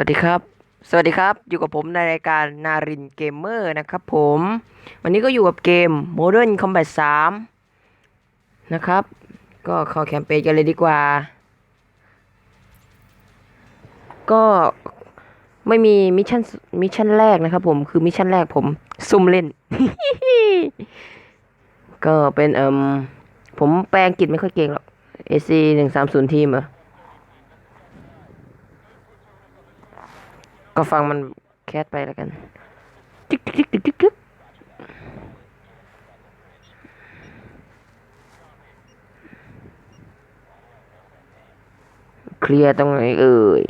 วัสดีครับ สวัสดีครับ อยู่กับผมในรายการนารินเกมเมอร์นะครับผม วันนี้ก็อยู่กับเกม Modern Combat 3 นะครับ ก็เข้าแคมเปญกันเลยดีกว่า ก็ไม่มีมิชชั่นมิชชั่นแรกนะครับผม คือมิชชั่นแรกผม ซุ่มเล่น ก็เป็นเอ่มผมแปลงกฤษไม่ค่อยเก่งหรอก AC หนึ่งสามศูนย์ทีมเหรอ ก็ฟังมันแคสไปแล้วกันจิ๊กจิ๊กจิ๊กจึ๊กจึ๊กเคลียร์ตรงไหนเอ่ย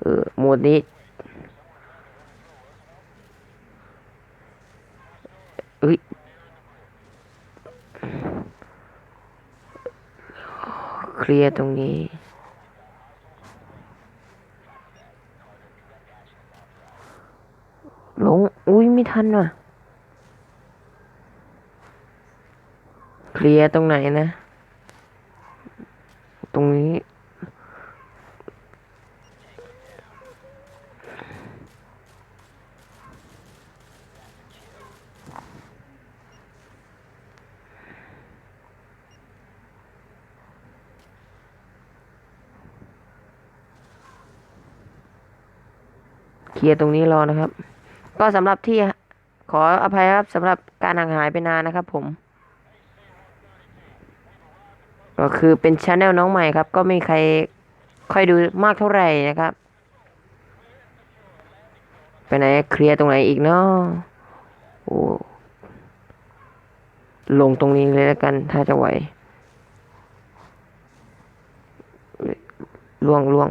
เออโหมดนี้เอ้ย เค ลียร์ตรงนี้ ลง อุ้ยไม่ทันว่ะ เคลียร์ตรงไหนนะ ลียร์ตรงนี้รอนะครับ ก็สำหรับที่ขออภัยครับสำหรับการห่างหายไปนานนะครับ ผม ก็คือเป็นช anel น้องใหม่ครับ ก็ไม่มีใครค่อยดูมากเท่าไหร่นะครับ ไปไหนเคลียร์ตรงไหนอีกเนาะโอ้ลงตรงนี้เลยแล้วกัน ถ้าจะไหวล่วงล่วง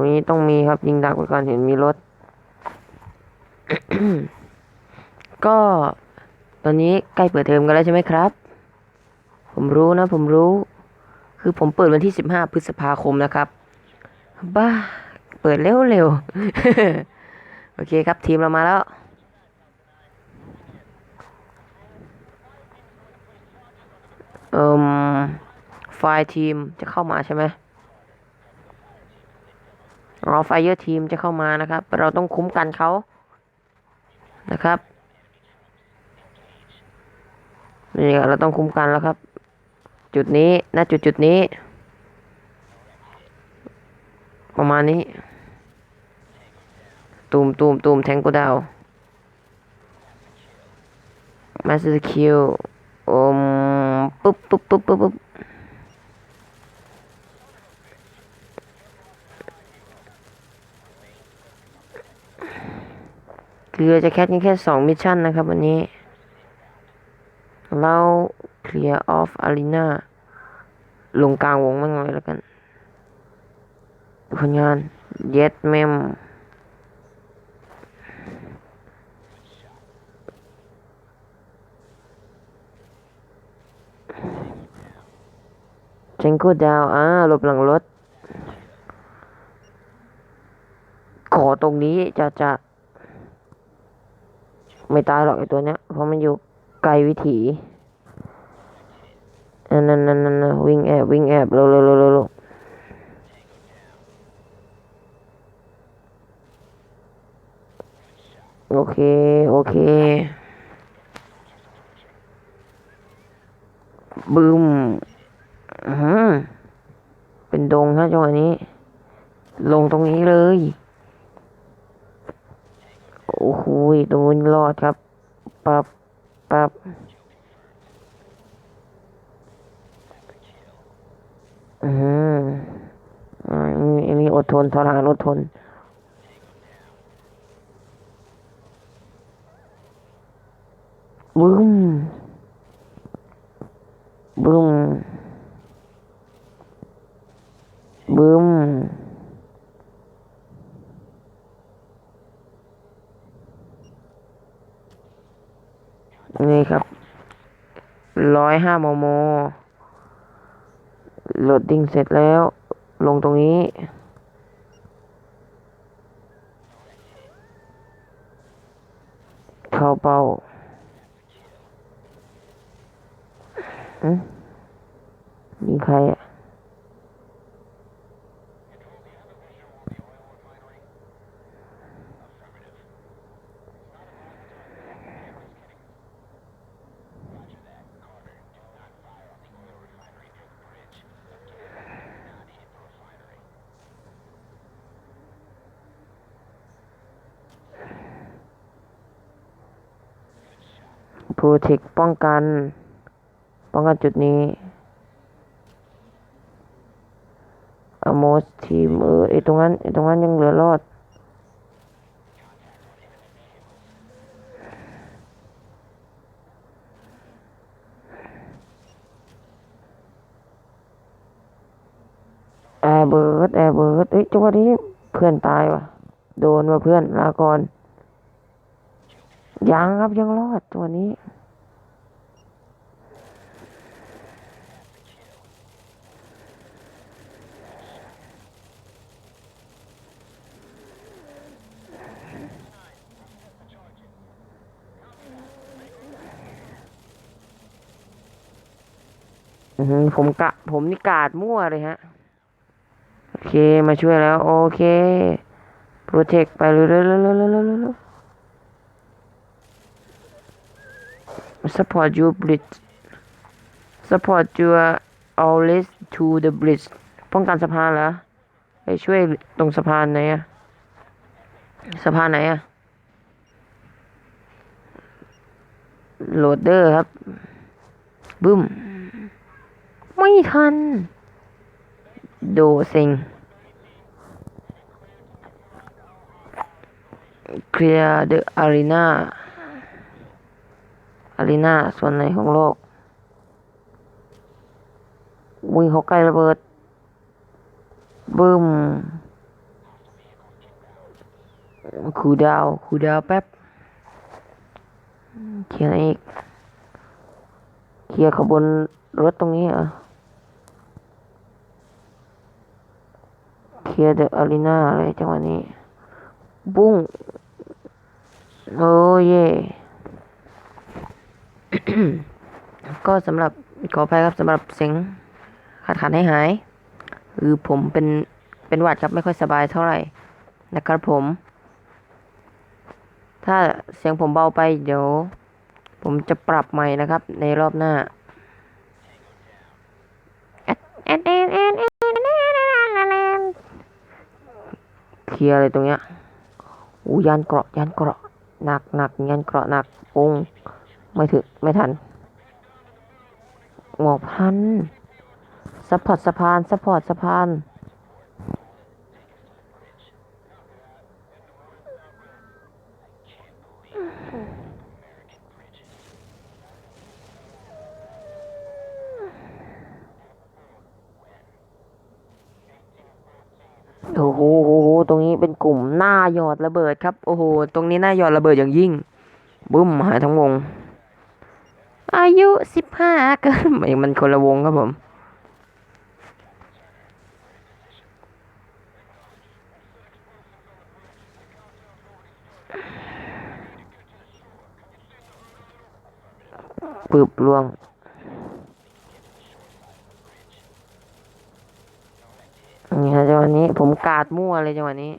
รงนี้ต้องมีครับยิงดักไว้ก่อนเห็นมีรถ ก็ ตอนนี้ใกล้เปิดเทอมกันแล้วใช่ไหมครับ ผมรู้นะ ผมรู้ คือผมเปิดวันที่สิบห้าพฤษภาคมนะครับ บ้า เปิดเร็วเร็วโอเคครับ ทีมเรามาแล้วเอ่มไฟล์ทีมจะเข้ามาใช่ไหม รอไฟเยอร์ทีมจะเข้ามานะครับ เราต้องคุ้มกันเขานะครับนี่เราต้องคุ้มกันแล้วครับ จุดนี้ณจุดจุดนี้ ประมาณนี้ ตูมตูมตูมแทงกูดาวมาสเตอร์คิวอมปุ๊บปุ๊บปุ๊บปุ๊บปุ๊บ คือเราจะแคสกันแค่สองมิชชั่นนะครับวันนี้ เรา clear off arena ลงกลางวงมั่งเลยแล้วกันผลงาน yet mem เจงกูดาว อ่าหลบหลังรถ ขอตรงนี้จะจะ ไม่ตายหรอกไอตัวเนี้ย เพราะมันอยู่ไกลวิถีนั่นนั่นนั่นนั่นวิ่งแอบวิ่งแอบเร็วเร็วเร็วเร็วโอเค โอเค บึมอื้อหือเป็นดงฮะจังหวะนี้ ลงตรงนี้เลย โอ้โหตรงนู้นรอดครับ ปับปับอืมอ่าอันนี้อันนี้อดทนทรหารอดทนบึ้มบึ้มบึ้ม นี่ครับ ร้อย ห้ามมโหลดดิ้งเสร็จแล้ว ลงตรงนี้ เข้าเป้าอืมยิงใครอะ โปรเทคป้องกัน ป้องกันจุดนี้อโมสทีมเออไอตรงนั้นไอตรงนั้นยังเหลือรอดแอร์เบิร์ดแอร์เบิร์ดเอ้ยจังหวะนี้เพื่อนตายว่ะ โดนว่ะเพื่อนลาก่อนยังครับยังรอดตัวนี้ ผมกะ ผมนี่กาดมั่วเลยฮะ โอเคมาช่วยแล้ว โอเคโปรเทคไปเร็วๆๆๆๆๆ support your bridge support your always to the bridge ป้องกันสะพานเหรอไปช่วยตรงสะพานไหนอะสะพานไหนอะโหลดเดอร์ครับบึ้ม ไม่ทันดเซ็งเคลียร์เดอะอารีนาอารีนาส่วนไหนของโลก วิ่งเขาใกล้ระเบิด บึ้มคูดาวคูดาวแป๊บเคลียร์อะไรอีก เคลียร์ขบวนรถตรงนี้เหรอ เคลียเดอะอารีนาอะไรจังหวะนี้ บุ้ง โอ้เย่ก็สำหรับขออภัยครับสำหรับเสียงขาดขาดให้หาย คือผมเป็น เป็นหวัดครับไม่ค่อยสบายเท่าไหร่ นะครับผม ถ้าเสียงผมเบาไปเดี๋ยว ผมจะปรับใหม่นะครับ ในรอบหน้า ลียร์อะไรตรงเนี้ยอู้ยานเกราะยานเกราะหนักหนักยานเกราะหนักปุงไม่ถึงไม่ทันหมอกพันซัพพอร์ตสะพานซัพพอร์ตสะพานโอ้โห ตรงนี้เป็นกลุ่มหน้าหยอดระเบิดครับ โอ้โห ตรงนี้หน้าหยอดระเบิดอย่างยิ่งบึ้มหายทั้งวง อายุสิบห้าเกินไม่มันคนละวงครับผม ปึบล่วง นี่ฮะจังหวะนี้ผมกาดมั่วเลยจังหวะนี้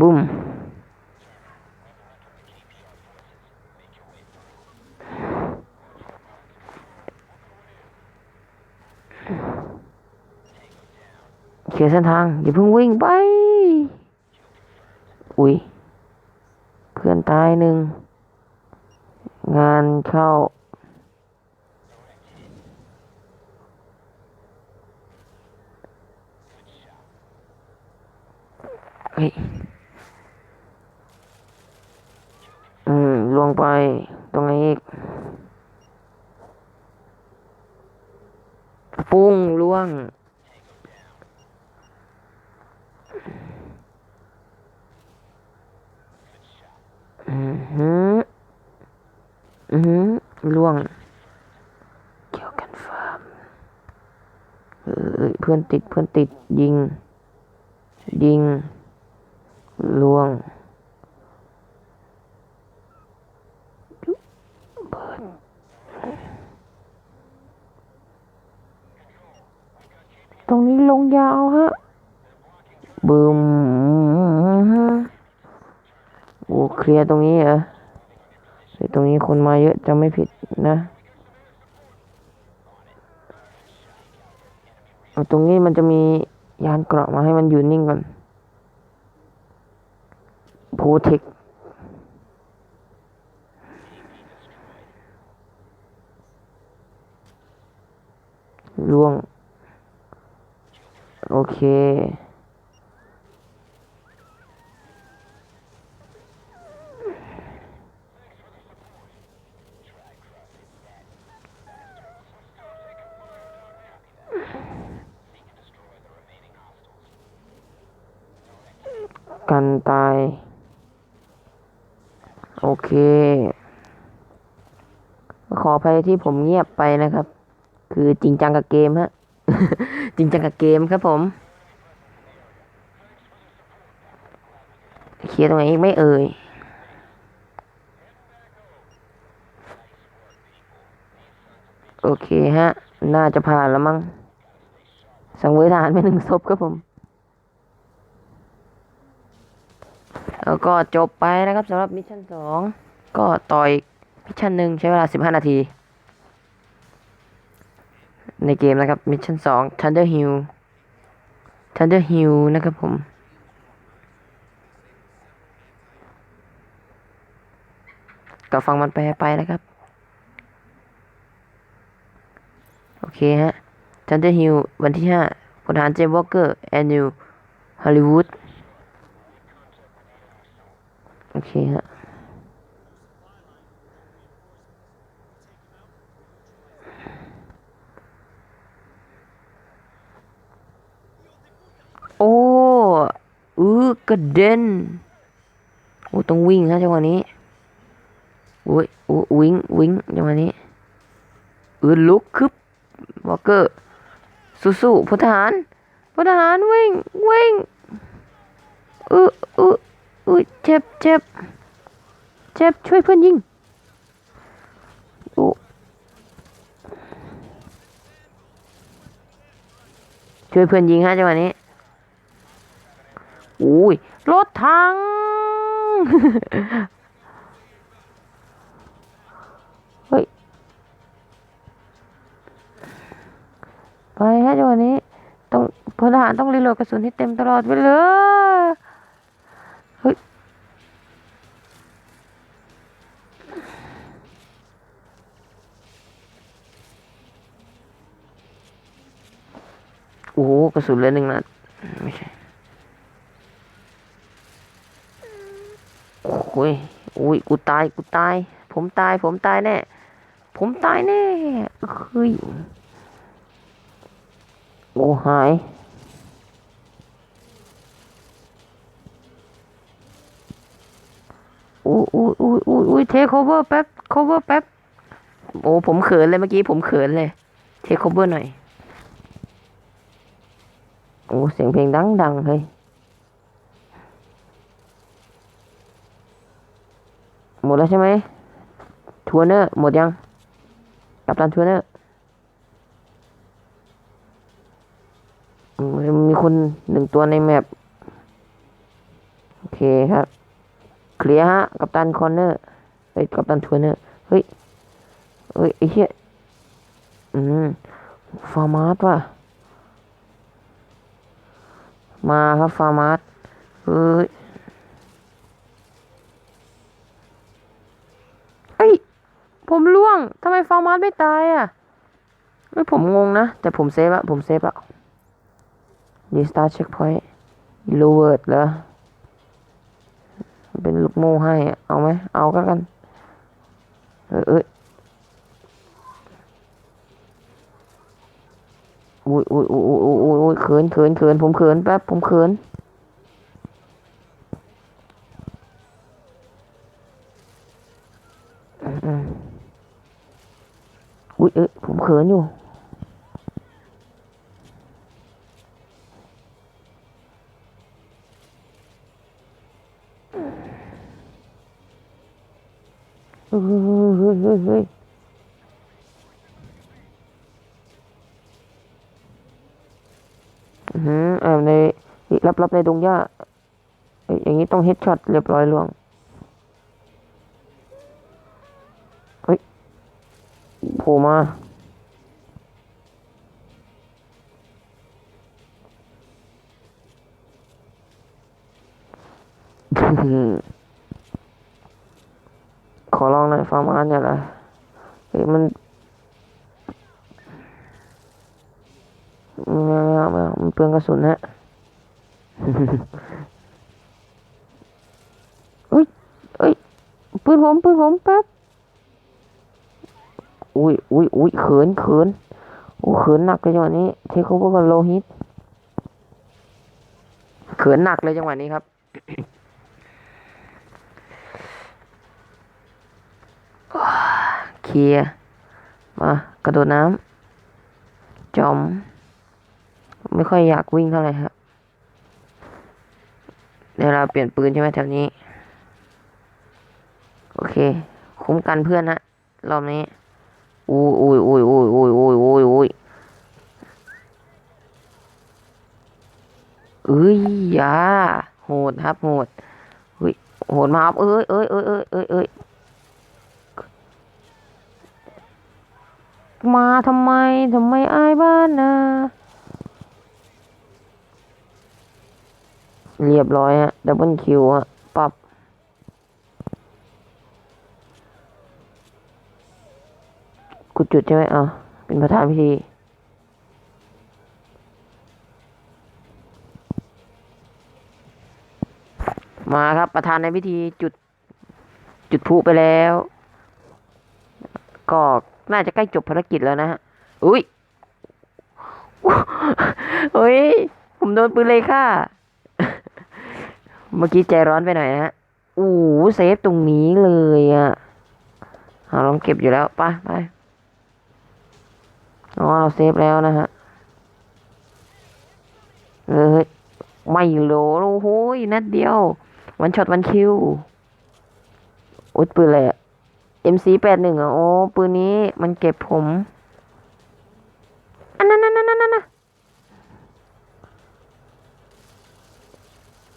บุ้มเขียนเส้นทาง อย่าเพิ่งวิ่งไป อุ้ย เพื่อนตายหนึ่ง งานเข้า เฮ้ย อืมลวงไป ตรงไหนอีก ปุ้งล่วงอือหื ออือหือล่วง เกี่ยวกันฟาร์มเอออ้ยเพื่อนติดเพื่อนติดยิง ยิงลวงเปิดตรงนี้ลงยาวฮะบึมโอ้เคลียร์ตรงนี้เหรอ เฮ้ยตรงนี้คนมาเยอะจะไม่ผิดนะตรงนี้มันจะมียานเกราะมาให้มันอยู่นิ่งก่อนโพเทคล่วง โอเค กันตาย โอเค ขออภัยที่ผมเงียบไปนะครับ คือจริงจังกับเกมฮะ จริงจังกับเกมครับผมเคลียร์ตรงไหนไม่เอ่ยโอเคฮะ น่าจะผ่านแล้วมั้ง สังเวยทหารไปหนึ่งศพครับผม แล้วก็จบไปนะครับสำหรับมิชชั่นสองก็ต่ออีกมิชชั่นหนึ่งใช้เวลาสิบห้านาที ในเกมนะครับมิชชั่นสอง Thunder Hill Thunder Hill นะครับผมก็ฟังมันแปไปนะครับ โอเคฮะ Thunder Hill วันที่ห้าพลทหารเจมส์วอลเกอร์แอนนิวฮอลลีวูด โอเคฮะโอ้อือกระเด็นโอ้ต้องวิ่งฮะจังหวะนี้โอ้ยโอ้วิ่งวิ่งจังหวะนี้เออลุกคึบวอลเกอร์สู้ๆพลทหารพลทหารวิ่งวิ่งเออเออ อุ้ยเจ็บเจ็บเจ็บช่วยเพื่อนยิงโอ้ช่วยเพื่อนยิงฮะจังหวะนี้อุ้ยรถถังเฮ้ยไปฮะจังหวะนี้ต้องพลทหารต้องรีโหลดกระสุนให้เต็มตลอดไปเลาเฮ้ย โอ้โหกระสุนเหลยหนึ่งนัดไม่ใช่โอ้ยโอ้ยกูตายกูตาย ผมตาย ผมตายแน่ผมตายแน่เฮ้ยโอ้หายอุ้ยอุ้ยอุ้ยอุ้ยอุ้ยเทคโคเวอร์แป๊บโคเวอร์แป๊บโอ้ผมเขินเลยเมื่อกี้ผมเขินเลย เทคโคเวอร์หน่อย โอ้เสียงเพลงดังดังเฮ้ยหมดแล้วใช่ไหมทัวร์เนอร์หมดยัง กัปตันทัวร์เนอร์มีคนหนึ่งตัวในแมปโอเคครับ เคลียร์ฮะ กัปตันคอนเนอร์เฮ้ยกัปตันทัวร์เนอร์เฮ้ย เฮ้ยไอ้เหี้ยอืมฟาร์มาร์ว่ะ มาครับฟาร์มาร์สเฮ้ยเฮ้ย ผมล่วง ทำไมฟาร์มาร์สไม่ตายอะเฮ้ยผมงงนะ แต่ผมเซฟอะผมเซฟอะดีสตาร์เช็คพอยต์โลเวิร์ดเหรอเป็นลูกโม่ให้อะเอาไหม เอาก็กัน เออเอยอุ้ อุ้ยอุ้ยอุ้ยอุ้ยอุ้ยอุ้ยเขินเขินเขินผมเขินแป๊บผมเขินอุ้ยเอ้ยผมเขินอยู่เฮ้ยเฮ้ยเฮ้ย อือหือเออในรับรับในดงหญ้าอยอย่างนี้ต้องเฮดช็อตเรียบร้อยล่วงเฮ้ยโผล่มาขอลองหน่อยฟาร์มานเนี่ยแหละมัน เปลืองกระสุนฮะเฮ้ยเฮ้ยปืนผมปืนผมแป๊บอุ้ยอุ้ยอุ้ยเขินเขินโอ้เขินหนักเลยจังหวะนี้เทคโอเวอร์กับโลฮิตเขินหนักเลยจังหวะนี้ครับเคลียร์มากระโดดน้ำจอม ไม่ค่อยอยากวิ่งเท่าไหร่ครับเดี๋ยวเราเปลี่ยนปืนใช่ไหมแถวนี้ โอเค คุ้มกันเพื่อนนะรอบนี้อุ้ยอุ้ยอุ้ยอุ้ยอุ้ยอุ้ยอุ้ยอุ้ยเอ้ยอยาโหดครับโหดเฮ้ยโหดมาครับเอ้ยเอ้ยเอ้ยเอ้ยเอ้ยเอ้ยมาทำไมทำไมอายบ้านนะ เรียบร้อยฮะดับเบิลคิวฮะปับกูจุดใช่ไหมอะเป็นประธานพิธีมาครับประธานในพิธีจุดจุดพลุไปแล้ว ก็น่าจะใกล้จบภารกิจแล้วนะฮะอุ้ยเฮ้ยผมโดนปืนเลยค่ะ เมื่อกี้ใจร้อนไปหน่อยนะฮะอู้เซฟตรงนี้เลยอะเอาลองเก็บอยู่แล้วไปไปอ๋อเราเซฟแล้วนะฮะเฮ้ยไม่โหลโอ้โหนัดเดียว วันช็อตวันคิวอุดปืนอะไรอะ MC แปดหนึ่งอะโอ้ปืนนี้มันเก็บผม อันนั้นนั่นนั่นนั่นนะโ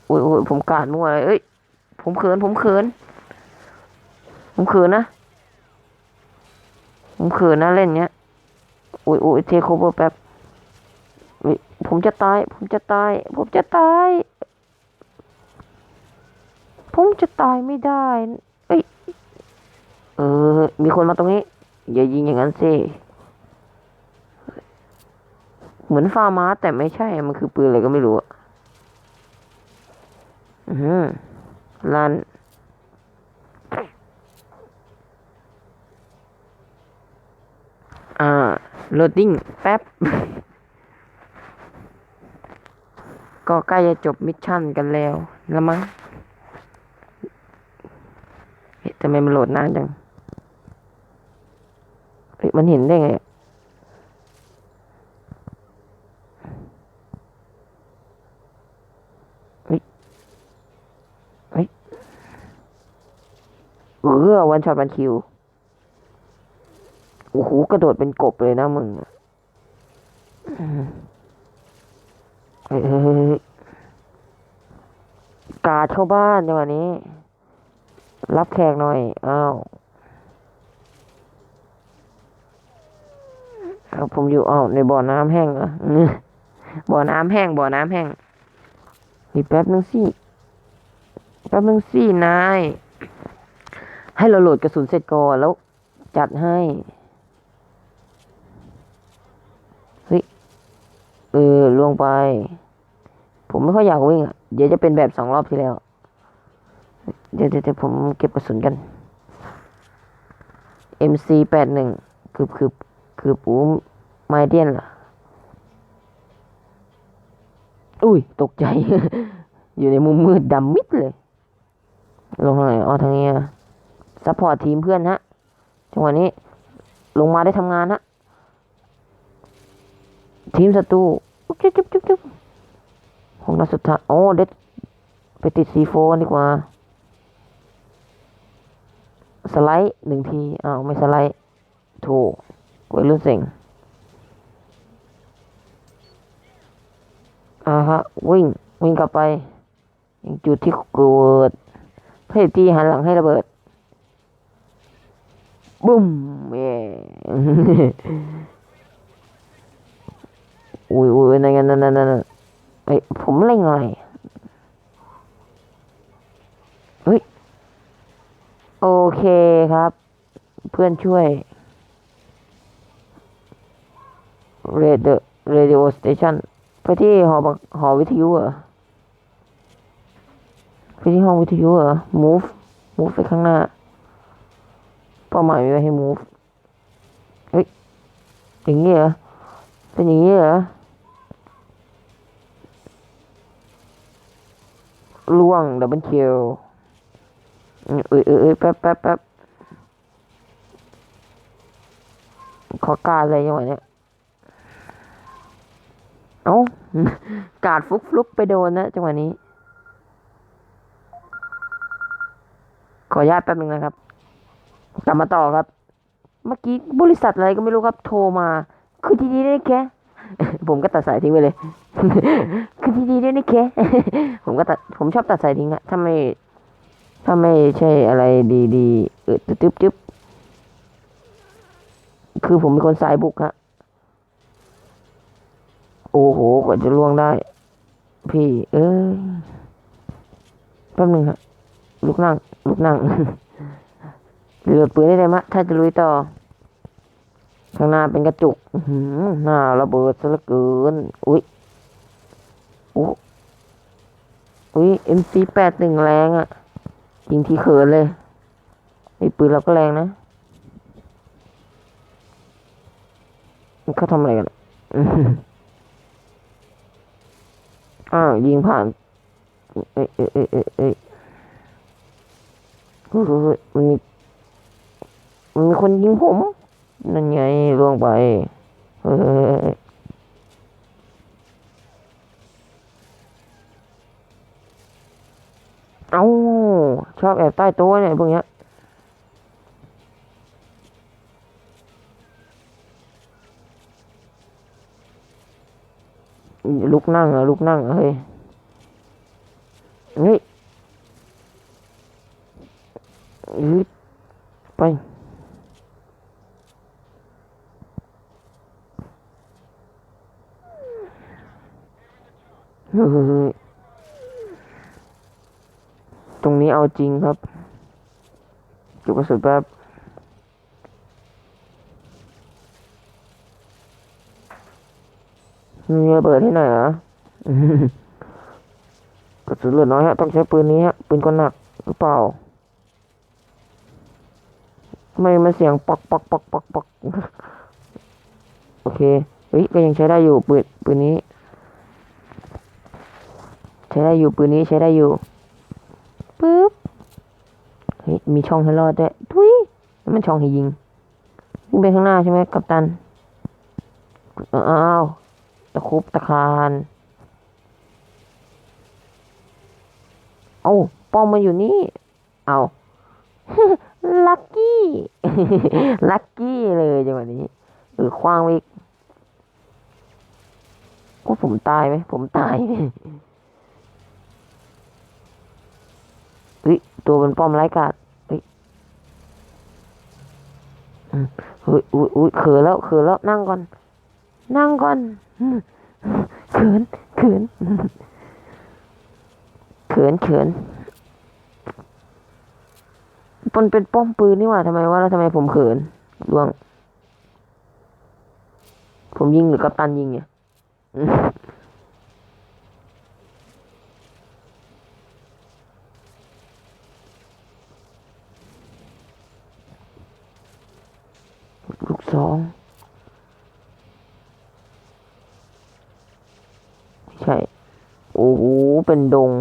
อ้ยโอ้ยผมกาดมั่วเลยเอ้ย ผมเขิน ผมเขิน ผมเขินนะ ผมเขินนะเล่นเนี้ยโอ้ยโอ้ยเทคโอเวอร์แป๊บผมจะตาย ผมจะตาย ผมจะตาย ผมจะตายไม่ได้ เอ้ย เออ มีคนมาตรงนี้ อย่ายิงอย่างนั้นสิ เหมือนฟาร์มาแต่ไม่ใช่ มันคือปืนอะไรก็ไม่รู้อะ อือหือลันอ่าโหลดดิ้งแป๊บ ก็ใกล้จะจบมิชชั่นกันแล้วแล้วมั้งทำไมมันโหลดนานจังเฮ้ยมันเห็นได้ไงอะเฮ้ยเฮ้ย เออวันช็อตวันคิว โอ้โหกระโดดเป็นกบเลยนะมึงอะอืมเฮ้ยเฮ้ยกาดเข้าบ้านจังหวะนี้ รับแขกหน่อย อ้าวครับผมอยู่อ้าวในบ่อน้ำแห้งเหรอบ่อน้ำแห้งบ่อน้ำแห้งอีกแป๊บนึงสิแป๊บนึงสินาย ให้เราโหลดกระสุนเสร็จก่อนแล้วจัดให้ เฮ้ย เออล่วงไป ผมไม่ค่อยอยากวิ่งอะเดี๋ยวจะเป็นแบบสองรอบที่แล้ว เดี๋ยวเดี๋ยวผมเก็บกระสุนกัน MC แปดหนึ่งคือคือคือปูไมเดียนเหรออุ้ย ตกใจ อยู่ในมุมมืดดำมิดเลย ลงทางไหนอ๋อทางนี้อะ ซัพพอร์ตทีมเพื่อนฮะ จังหวะนี้ ลงมาได้ทำงานฮะ ทีมศัตรูจุ๊บจุ๊บจุ๊บจุ๊บของนัดสุดท้าย โอ้ เด็ด ไปติดซีโฟนดีกว่า สไลด์หนึ่งที อ้าว ไม่สไลด์ ถูกวัยรุ่นเสิงอ่าฮะ วิ่ง วิ่งกลับไปยังจุดที่เกิดเพื่อที่หันหลังให้ระเบิด บุ้มเย่อุ้ยอุ้ยนั่นไงนั่นนั่นนั่นไอผมเล่งอะไรเฮ้ย โอเคครับ เพื่อนช่วย radio radio station ไปที่หอบหอวิทยุเหรอไปที่ห้องวิทยุเหรอ move move ไปข้างหน้า เป้าหมายมีไว้ให้ move เฮ้ยอย่างนี้เหรอเป็นอย่างนี้เหรอล่วงดับเบิลคิวเอ้ยเอ้ยเอ้ยแป๊บแป๊บแป๊บขอการอะไรยังไงเนี่ย เอ้า การฟลุกฟลุกไปโดนนะจังหวะนี้ ขออนุญาตแป๊บนึงนะครับ กลับมาต่อครับ เมื่อกี้บริษัทอะไรก็ไม่รู้ครับ โทรมา คือที่นี่ได้แค่ผมก็ตัดสายทิ้งไปเลย คือที่นี่ได้แค่ผมก็ตัด ผมชอบตัดสายทิ้งอะถ้าไม่ถ้าไม่ใช่อะไรดีๆเออตึ๊บตึ๊บคือผมเป็นคนสายบุกฮะ โอ้โห กว่าจะล่วงได้ พี่ เอ้ยแป๊บหนึงฮะลุกนั่งลุกนั่ง เหลือปืนได้เลยมะ ถ้าจะลุยต่อ ข้างหน้าเป็นกระจุกหือหน้าระเบิดซะเหลือเกิน อุ้ยโอ้อุ้ย MC แปดหนึ่งแรงอะ่ะยิงที่เขินเลยไอ้ปืนเราก็แรงนะเขาทำอะไรกันอ้าวยิงผ่าน เอ้ยเอ้ยเอ้ยเอ้ยเฮ้ยมันมี มีคนยิงผม นั่นไงล่วงไปเฮ้ยเอาชอบแอบใต้โต๊ะเนี่ยพวกเนี้ยลุกนั่งอะลุกนั่งเฮ้ยเฮ้ยไป เฮ้ย ตรงนี้เอาจริงครับเก็บกระสุนแป๊บมีระเบิดให้หน่อยเหรอกระสุนเหลือน้อยฮะ ต้องใช้ปืนนี้ฮะ ปืนคนหนักหรือเปล่า ไม่มันเสียงปักปักปักปักปักโอเค เฮ้ย ก็ยังใช้ได้อยู่ปืนปืนนี้ ใช้ได้อยู่ปืนนี้ใช้ได้อยู่ปึ๊บเฮ้ยมีช่องให้รอดด้วยทุยมันช่องให้ยิงยิงไปข้างหน้าใช่ไหมกัปตันอ้าวตะคุบตะคานเอาป้อมมาอยู่นี่ เอาลักกี้ ลักกี้เลยจังหวะนี้เออคว้างอีกว่าผมตายไหม ผมตายไหมเฮ้ย ตัวเป็นป้อมไร้กาดเฮ้ยอืมเฮ้ยอุ้ยอุ้ยเขินแล้วเขินแล้วนั่งก่อน นั่งก่อนเขินเขินเขินเขินมันเป็นป้อมปืนนี่หว่าทำไมวะแล้วทำไมผมเขินล่วง ผมยิงหรือกัปตันยิงเนี่ยอืมลูกสอง ใช่ โอ้โห เป็นดง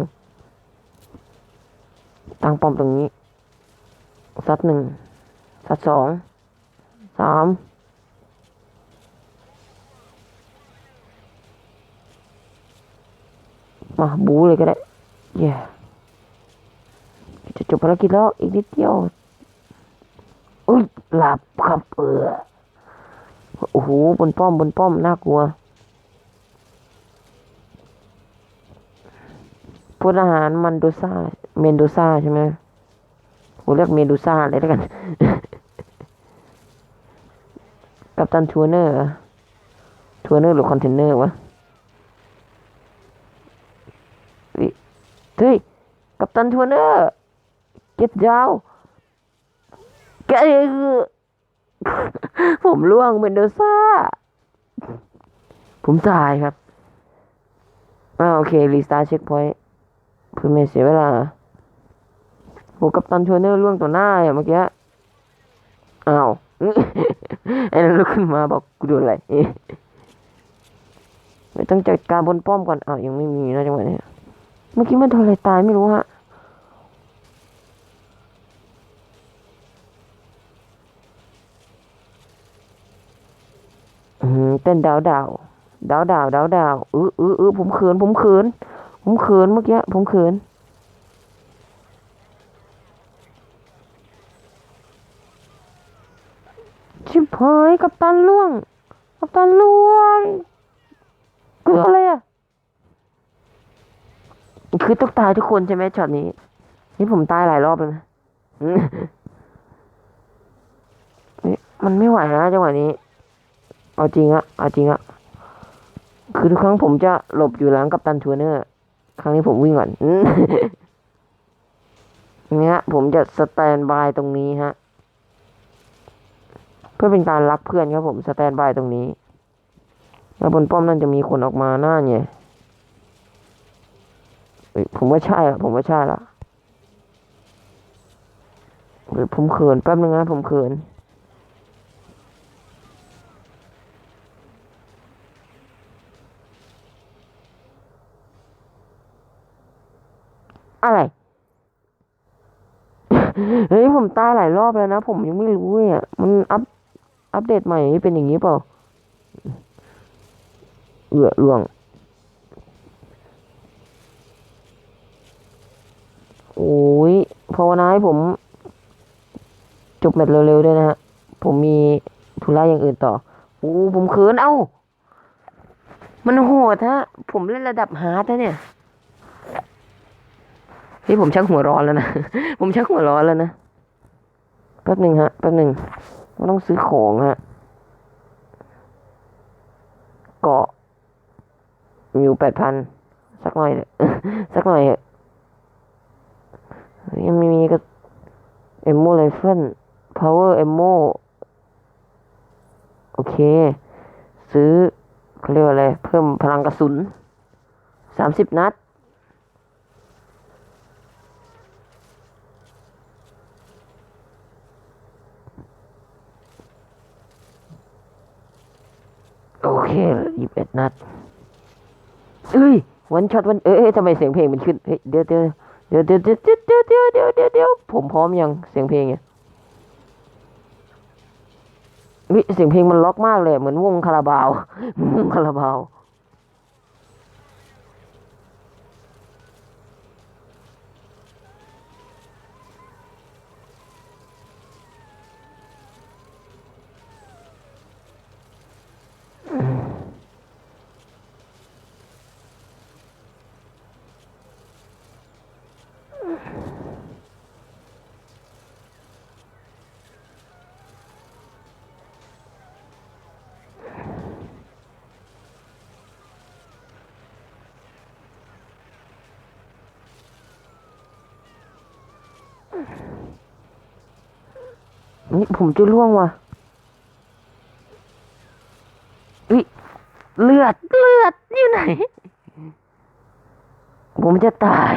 ตั้งป้อมตรงนี้ซัดหนึ่งซัดสอง สาม มาบูเลยก็ได้ เย้จะจบภารกิจแล้ว อีกนิดเดียว อุ้ยหลับครับเออโอ้โห บนป้อม บนป้อม น่ากลัว พลทหารมันโดซ่าเมนโดซ่าใช่ไหมผมเรียกเมดูซ่าเลยแล้วกัน กับตันทัวเนอร์ทัวเนอร์หรือคอนเทนเนอร์วะเฮ้ยเฮ้ยกับตันทัวเนอร์เก็ตยาวแกเออผมล่วงเมนโดซ่า ผมตายครับอ่าโอเค รีสตาร์เช็คพอยต์ เพื่อไม่เสียเวลาโหกับตันทัวเนอร์ล่วงต่อหน้าเลยอะเมื่อกี้อ้าวไอ้นั่นลุกขึ้นมาบอกกูโดนอะไรไม่ต้องจัดการบนป้อมก่อนอ้าวยังไม่มีนะจังหวะนี้เมื่อกี้มันโดนอะไรตายไม่รู้ฮะเต้นดาวดาวดาวดาวดาวดาวเออเออเออผมเขินผมเขิน ผมเขินเมื่อกี้ผมเขิน ชิบหายกับตันล่วง กับตันล่วงเกิดอะไรอะ คือต้องตายทุกคนใช่ไหมช็อตนี้ นี่ผมตายหลายรอบแล้วนะนี่มันไม่ไหวนะจังหวะนี้ เอาจริงอะเอาจริงอะคือทุกครั้งผมจะหลบอยู่หลังกับตันทัวเนอร์ ครั้งนี้ผมวิ่งก่อนเนี้ยผมจะสแตนบายตรงนี้ฮะ เพื่อเป็นการรักเพื่อนครับผมสแตนบายตรงนี้ แล้วบนป้อมนั่นจะมีคนออกมาหน้าเนี่ยเอ้ยผมว่าใช่ละผมว่าใช่ละเฮ้ยผมเขินแป๊บนึงนะผมเขิน อะไรเฮ้ยผมตายหลายรอบแล้วนะ ผมยังไม่รู้เลยอะมันอัพอัปเดตใหม่เป็นอย่างนี้เปล่าเอือล่วงโอ้ยภาวนาให้ผม จบแมตช์เร็วๆด้วยนะฮะ ผมมีธุระอย่างอื่นต่อโอ้ผมเขินเอ้า มันโหดฮะ ผมเล่นระดับฮาร์ดนะเนี่ย นี่ผมชักหัวร้อนแล้วนะ ผมชักหัวร้อนแล้วนะ แป๊บหนึ่งฮะ แป๊บหนึ่งก็ต้องซื้อของฮะ เกาะมีอยู่แปดพันสักหน่อย สักหน่อยเถอะยังไม่มีก็เอมโมไรเฟิลพาวเวอร์เอมโมโอเค ซื้อเขาเรียกว่าอะไร เพิ่มพลังกระสุนสามสิบนัด โอเคยี่สิบเอ็ดนัดเอ้ยวันช็อตวันเอ้ยทำไมเสียงเพลงมันขึ้นเฮ้ยเดี๋ยวเดี๋ยวเดี๋ยวเดี๋ยวเดี๋ยวเดี๋ยวเดี๋ยวเดี๋ยวเดี๋ยวเดี๋ยวผมพร้อมยังเสียงเพลงเนี่ยวิเสียงเพลงมันล็อกมากเลยเหมือนวงคาราบาววงคาราบาว ผมจะล่วงว่ะวิเลือด เลือดอยู่ไหน ผมจะตาย